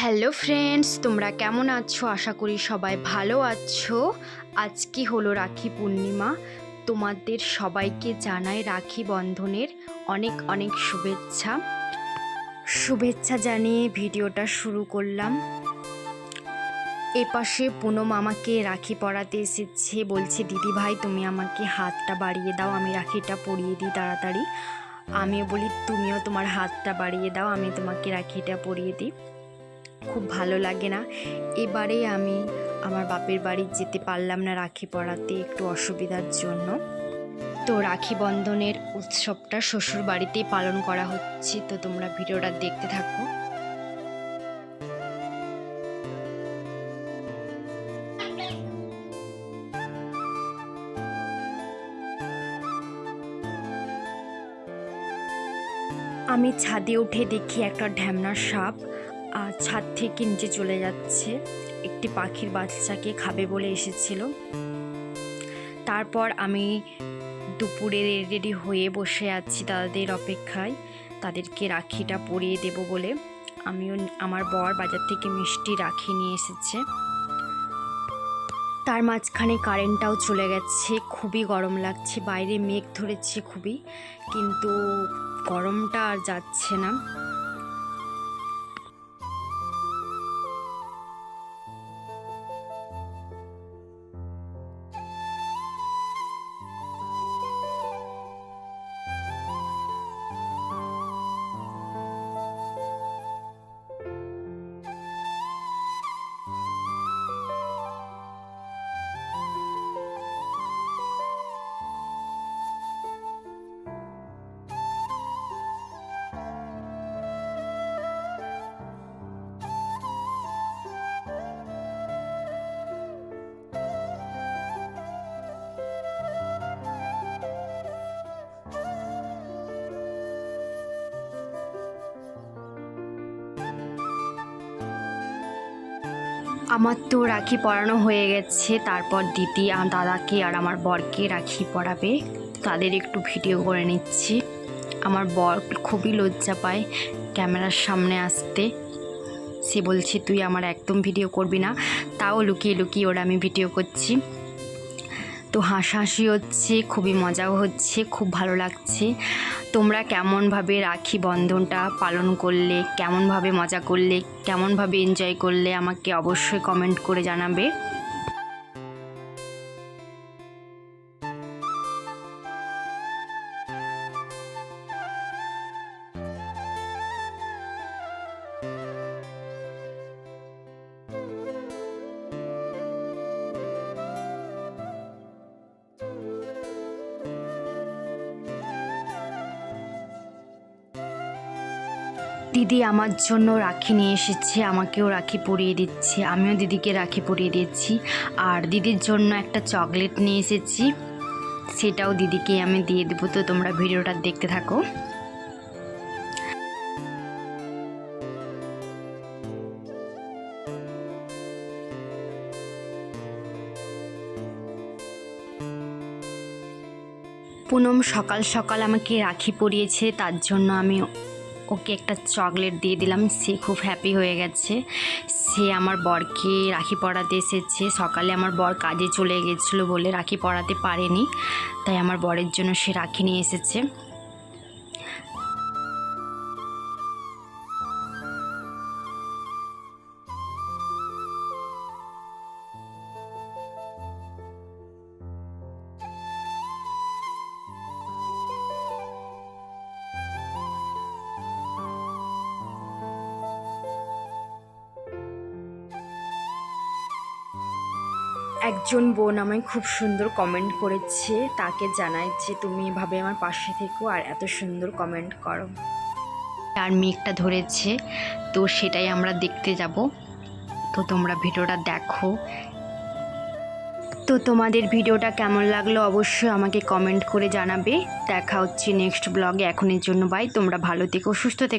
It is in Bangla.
হ্যালো ফ্রেন্ডস তোমরা কেমন আছো? আশা করি সবাই ভালো আছো। আজকে হলো রাখি পূর্ণিমা। তোমাদের সবাইকে জানাই রাখি বন্ধনের অনেক অনেক শুভেচ্ছা। শুভেচ্ছা জানিয়ে ভিডিওটা শুরু করলাম। এপাশে পুনম আমাকে রাখি পরাতে এসেছে। বলছে, দিদি ভাই, তুমি আমাকে হাতটা বাড়িয়ে দাও। আমি রাখিটা পরিয়ে দিই তাড়াতাড়ি। আমিও বলি, তুমিও তোমার হাতটা বাড়িয়ে দাও। আমি তোমাকে রাখিটা পরিয়ে দিই। খুব ভালো লাগে না। এবারে আমি আমার বাপের বাড়ি যেতে পারলাম না রাখি পড়াতে একটু অসুবিধার জন্য। তো রাখি বন্ধনের উৎসবটা শ্বশুর বাড়িতেই পালন করা হচ্ছে। তো তোমরা ভিডিওটা দেখতে থাকো। আমি ছাদে উঠে দেখি একটা ঢ্যামনার সাপ। আর ছাদ থেকে নিচে চলে যাচ্ছে। একটি পাখির বাচ্চাকে খাবে বলে এসেছিল। তারপর আমি দুপুরে রেডি হয়ে বসে আছি তাদের অপেক্ষায়। তাদেরকে রাখিটা পরিয়ে দেব বলে আমিও আমার বর বাজার থেকে মিষ্টি রাখি নিয়ে এসেছে। তার মাঝখানে কারেন্টটাও চলে গেছে। খুবই গরম লাগছে। বাইরে মেঘ ধরেছে খুবই। কিন্তু গরমটা আর যাচ্ছে না। আমার তো রাখি পরানো হয়ে গেছে, তারপর দিদি আর দাদাকে আর আমার বরকে রাখি পরাবে। তাদের একটু ভিডিও করে নিচ্ছি। আমার বর খুবই লজ্জা পায় ক্যামেরার সামনে আসতে। সে বলছে, তুই আমার একদম ভিডিও করবি না। তাও লুকিয়ে লুকিয়ে ওরা আমি ভিডিও করছি। তো হাসাহাসি হচ্ছে, খুবই মজাও হচ্ছে, খুব ভালো লাগছে। তোমরা কেমনভাবে রাখি বন্ধনটা পালন করলে, কেমনভাবে মজা করলে, কেমনভাবে এনজয় করলে আমাকে অবশ্যই কমেন্ট করে জানাবে। দিদি আমার জন্য রাখি নিয়ে এসেছে, আমাকেও রাখি পরিয়ে দিচ্ছে, আমিও দিদিকে রাখি পরিয়ে দিচ্ছি আর দিদির জন্য একটা চকলেট নিয়ে এসেছি, সেটাও দিদিকে আমি দিয়ে দেবো, তো তোমরা ভিডিওটা দেখতে থাকো। পুনম সকাল সকাল আমাকে রাখি পরিয়েছে, তার জন্য আমি ওকে একটা চকলেট দিয়ে দিলাম। সে খুব হ্যাপি হয়ে গেছে। সে আমার বরকে রাখি পড়াতে এসেছে। সকালে আমার বর কাজে চলে গেছিল বলে রাখি পড়াতে পারেনি। তাই আমার বরের জন্য সে রাখি নিয়ে এসেছে। একজন বোন আমায় খুব সুন্দর কমেন্ট করেছে। তাকে জানাই যে তুমি এভাবে আমার পাশে থেকো আর এত সুন্দর কমেন্ট করো। আর মেঘটা ধরেছে তো সেটাই আমরা দেখতে যাব। তো তোমরা ভিডিওটা দেখো। তো তোমাদের ভিডিওটা কেমন লাগল অবশ্যই আমাকে কমেন্ট করে জানাবে। দেখা হচ্ছে নেক্সট ব্লগে এখনের জন্য বাই তোমরা ভালো থেকো সুস্থ থেকো।